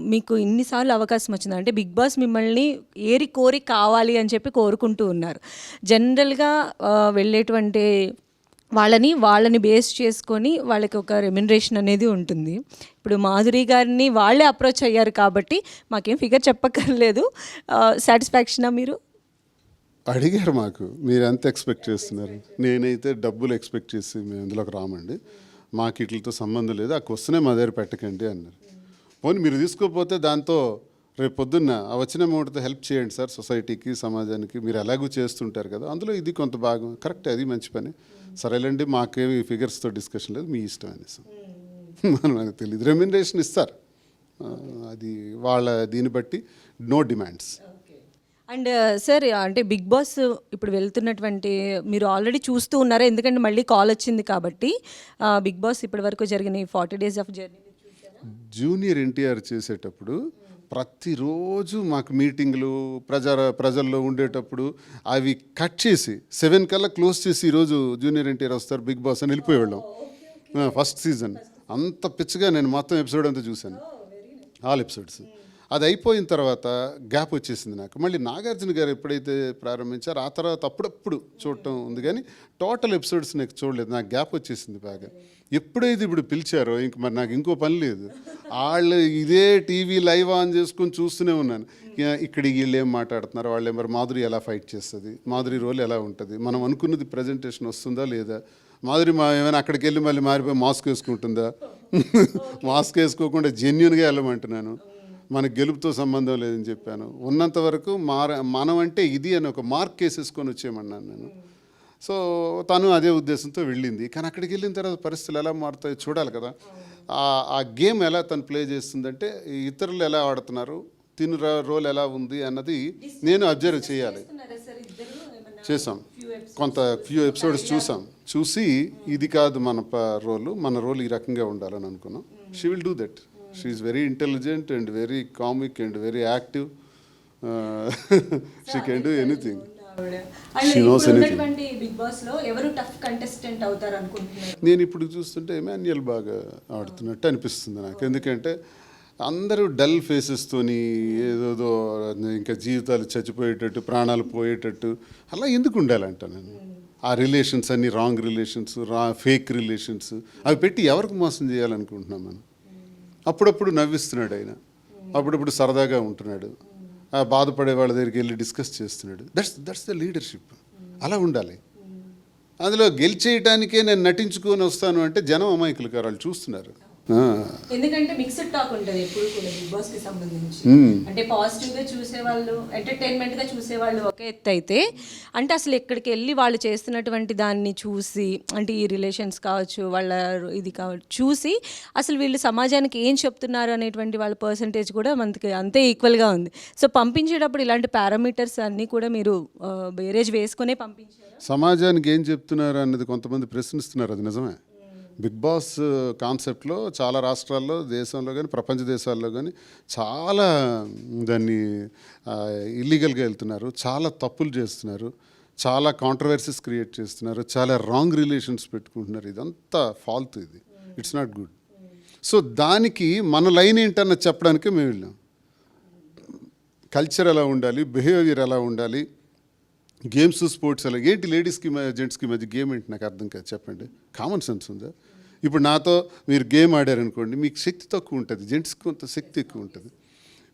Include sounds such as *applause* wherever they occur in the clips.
మీకు ఇన్నిసార్లు అవకాశం వచ్చింది. అంటే బిగ్ బాస్ మిమ్మల్ని ఏరి కోరి కావాలి అని చెప్పి కోరుకుంటూ ఉన్నారు. జనరల్గా వెళ్ళేటువంటి వాళ్ళని వాళ్ళని బేస్ చేసుకొని వాళ్ళకి ఒక రెమ్యునరేషన్ అనేది ఉంటుంది. ఇప్పుడు మాధురి గారిని వాళ్ళే అప్రోచ్ అయ్యారు కాబట్టి మాకేం ఫిగర్ చెప్పక్కర్లేదు. సాటిస్ఫాక్షనా మీరు? అడిగారు మాకు. మీరు ఎంత ఎక్స్పెక్ట్ చేస్తున్నారు? నేనైతే డబ్బులు ఎక్స్పెక్ట్ చేసి మేము అందులోకి రామండి. మాకు వీటితో సంబంధం లేదు. ఆ క్వశ్చనే మా దగ్గర పెట్టకండి అన్నారు. పోనీ మీరు తీసుకోకపోతే దాంతో రేపు పొద్దున్న ఆ వచ్చిన అమౌంట్తో హెల్ప్ చేయండి సార్ సొసైటీకి సమాజానికి. మీరు ఎలాగూ చేస్తుంటారు కదా. అందులో ఇది కొంత భాగం. కరెక్ట్ అది మంచి పని. సరేలేండి మాకేమి ఫిగర్స్తో డిస్కషన్ లేదు. మీ ఇష్టం అనేసి మనం మనకు తెలియదు రెమ్యునరేషన్ ఇస్తారు. అది వాళ్ళ దీన్ని బట్టి నో డిమాండ్స్. అండ్ సార్ అంటే బిగ్ బాస్ ఇప్పుడు వెళ్తున్నటువంటి మీరు ఆల్రెడీ చూస్తూ ఉన్నారా? ఎందుకంటే మళ్ళీ కాల్ వచ్చింది కాబట్టి బిగ్ బాస్ ఇప్పటి వరకు జరిగిన forty days of journey junior NTR చేసేటప్పుడు ప్రతిరోజు మాకు మీటింగ్లు ప్రజా ప్రజల్లో ఉండేటప్పుడు అవి కట్ చేసి సెవెన్ కల్లా క్లోజ్ చేసి ఈరోజు జూనియర్ ఎన్టీఆర్ వస్తారు బిగ్ బాస్ అని వెళ్ళిపోయేవాళ్ళం. First season. అంత పిచ్చిగా నేను మొత్తం ఎపిసోడ్ అంతా చూశాను. All episodes. అది అయిపోయిన తర్వాత గ్యాప్ వచ్చేసింది నాకు. మళ్ళీ నాగార్జున గారు ఎప్పుడైతే ప్రారంభించారో ఆ తర్వాత అప్పుడప్పుడు చూడటం ఉంది కానీ టోటల్ ఎపిసోడ్స్ నాకు చూడలేదు. నాకు గ్యాప్ వచ్చేసింది బాగా. ఎప్పుడైతే ఇప్పుడు పిలిచారో ఇంక మరి నాకు ఇంకో పని లేదు. వాళ్ళు ఇదే టీవీ లైవ్ ఆన్ చేసుకొని చూస్తూనే ఉన్నాను. ఇక్కడ వీళ్ళు ఏం మాట్లాడుతున్నారు? వాళ్ళు మరి మాధురి ఎలా ఫైట్ చేస్తుంది? మాధురి రోల్ ఎలా ఉంటుంది? మనం అనుకున్నది ప్రజెంటేషన్ వస్తుందా లేదా? మాధురి మా ఏమైనా అక్కడికి వెళ్ళి మళ్ళీ మారిపోయి మాస్క్ వేసుకుంటుందా? *laughs* మాస్క్ వేసుకోకుండా జెన్యున్గా వెళ్ళమంటున్నాను. మన గెలుపుతో సంబంధం లేదని చెప్పాను. ఉన్నంత వరకు మార మనం అంటే ఇది అని ఒక మార్క్ వేసేసుకొని వచ్చేయమన్నాను నేను. సో తను అదే ఉద్దేశంతో వెళ్ళింది. కానీ అక్కడికి వెళ్ళిన తర్వాత పరిస్థితులు ఎలా మారుతాయో చూడాలి కదా. ఆ- గేమ్ ఎలా తను ప్లే చేస్తుందంటే ఇతరులు ఎలా ఆడుతున్నారు తిను రోల్ ఎలా ఉంది అన్నది నేను అబ్జర్వ్ చేయాలి. చేసాం కొంత ఫ్యూ ఎపిసోడ్స్ చూసాం చూసి ఇది కాదు మన రోలు మన రోల్ ఈ రకంగా ఉండాలని అనుకున్నాం. She will do that she is very intelligent and very comic and very active she can do anything నేను ఇప్పుడు చూస్తుంటే ఎమాన్యుయల్ బాగా ఆడుతున్నట్టు అనిపిస్తుంది నాకు. ఎందుకంటే అందరూ డల్ ఫేసెస్తోని ఏదోదో ఇంకా జీవితాలు చచ్చిపోయేటట్టు ప్రాణాలు పోయేటట్టు అలా ఎందుకు ఉండాలంట నేను ఆ రిలేషన్స్ అన్ని రాంగ్ రిలేషన్స్ రా ఫేక్ రిలేషన్స్ అవి పెట్టి ఎవరికి మోసం చేయాలనుకుంటున్నాం మనం? అప్పుడప్పుడు నవ్విస్తున్నాడు ఆయన. అప్పుడప్పుడు సరదాగా ఉంటున్నాడు. బాధపడే వాళ్ళ దగ్గరికి వెళ్ళి డిస్కస్ చేస్తున్నాడు. దట్స్ దట్స్ ద లీడర్షిప్ అలా ఉండాలి. అందులో గెలిచేయటానికే నేను నటించుకొని వస్తాను అంటే జనం అమాయకులు కారు వాళ్ళు చూస్తున్నారు. ఎందుకంటే మిక్స్డ్ టాక్ ఉంటుంది ఎప్పుడు కూడా బిగ్ బాస్కి సంబంధించి. అంటే పాజిటివ్గా చూసేవాళ్ళు ఎంటర్టైన్మెంట్గా చూసేవాళ్ళు ఒక ఎత్తు అయితే అంటే అసలు ఎక్కడికి వెళ్ళి వాళ్ళు చేస్తున్నటువంటి దాన్ని చూసి అంటే ఈ రిలేషన్స్ కావచ్చు వాళ్ళ ఇది కావచ్చు చూసి అసలు వీళ్ళు సమాజానికి ఏం చెప్తున్నారు అనేటువంటి వాళ్ళ పర్సంటేజ్ కూడా మనకి అంతే ఈక్వల్గా ఉంది. సో పంపించేటప్పుడు ఇలాంటి పారామీటర్స్ అన్నీ కూడా మీరు బేరేజ్ వేసుకునే పంపించారు? సమాజానికి ఏం చెప్తున్నారు అన్నది కొంతమంది ప్రశ్నిస్తున్నారు అది నిజమే. బిగ్ బాస్ కాన్సెప్ట్లో చాలా రాష్ట్రాల్లో దేశంలో కానీ ప్రపంచ దేశాల్లో కానీ చాలా దాన్ని ఇల్లీగల్గా వెళ్తున్నారు. చాలా తప్పులు చేస్తున్నారు. చాలా కాంట్రవర్సీస్ క్రియేట్ చేస్తున్నారు. చాలా రాంగ్ రిలేషన్స్ పెట్టుకుంటున్నారు. ఇదంతా ఫాల్త్ ఇది. ఇట్స్ నాట్ గుడ్ సో దానికి మన లైన్ ఏంటన్నది చెప్పడానికే మేము వెళ్ళాం. కల్చర్ ఎలా ఉండాలి? బిహేవియర్ ఎలా ఉండాలి? గేమ్స్ స్పోర్ట్స్ అలా ఏంటి లేడీస్కి జెంట్స్కి మధ్య గేమ్ ఏంటి? నాకు అర్థం కాదు. చెప్పండి. కామన్ సెన్స్ ఉందా? ఇప్పుడు నాతో మీరు గేమ్ ఆడారనుకోండి మీకు శక్తి తక్కువ ఉంటుంది. జెంట్స్కి కొంత శక్తి ఎక్కువ ఉంటుంది.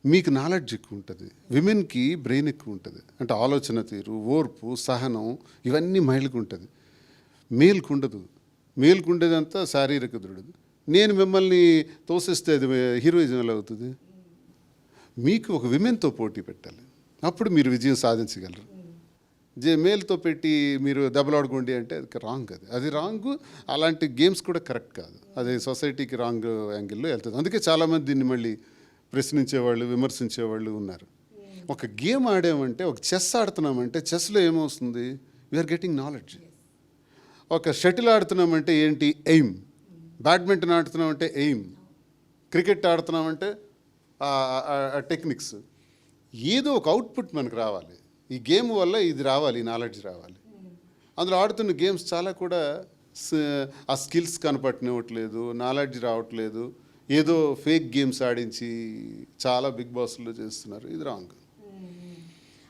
మీకు నాలెడ్జ్ ఎక్కువ ఉంటుంది. విమెన్కి బ్రెయిన్ ఎక్కువ ఉంటుంది. అంటే ఆలోచన తీరు ఓర్పు సహనం ఇవన్నీ మహిళకు ఉంటుంది. మేల్కు ఉండదు. మేల్కు ఉండేదంతా శారీరక దృఢదు నేను మిమ్మల్ని తోసేస్తే అది హీరోయిజం ఎలా అవుతుంది? మీకు ఒక విమెన్తో పోటీ పెట్టాలి. అప్పుడు మీరు విజయం సాధించగలరు. జే మేల్తో పెట్టి మీరు దెబ్బలాడుకోండి అంటే అది రాంగ్ అది. అది రాంగ్ అలాంటి గేమ్స్ కూడా కరెక్ట్ కాదు. అది సొసైటీకి రాంగ్ యాంగిల్లో వెళ్తుంది. అందుకే చాలామంది దీన్ని మళ్ళీ ప్రశ్నించేవాళ్ళు విమర్శించేవాళ్ళు ఉన్నారు. ఒక గేమ్ ఆడామంటే ఒక చెస్ ఆడుతున్నామంటే చెస్లో ఏమవుతుంది వీఆర్ గెటింగ్ నాలెడ్జ్ ఒక షటిల్ ఆడుతున్నామంటే ఏంటి? ఎయిమ్ బ్యాడ్మింటన్ ఆడుతున్నామంటే ఎయిమ్ క్రికెట్ ఆడుతున్నామంటే టెక్నిక్స్ ఏదో ఒక అవుట్పుట్ మనకు రావాలి. ఈ గేమ్ వల్ల ఇది రావాలి నాలెడ్జ్ రావాలి. అందులో ఆడుతున్న గేమ్స్ చాలా కూడా ఆ స్కిల్స్ కనపట్నివ్వట్లేదు నాలెడ్జ్ రావట్లేదు. ఏదో ఫేక్ గేమ్స్ ఆడించి చాలా బిగ్ బాస్లో చేస్తున్నారు. ఇది రాంగ్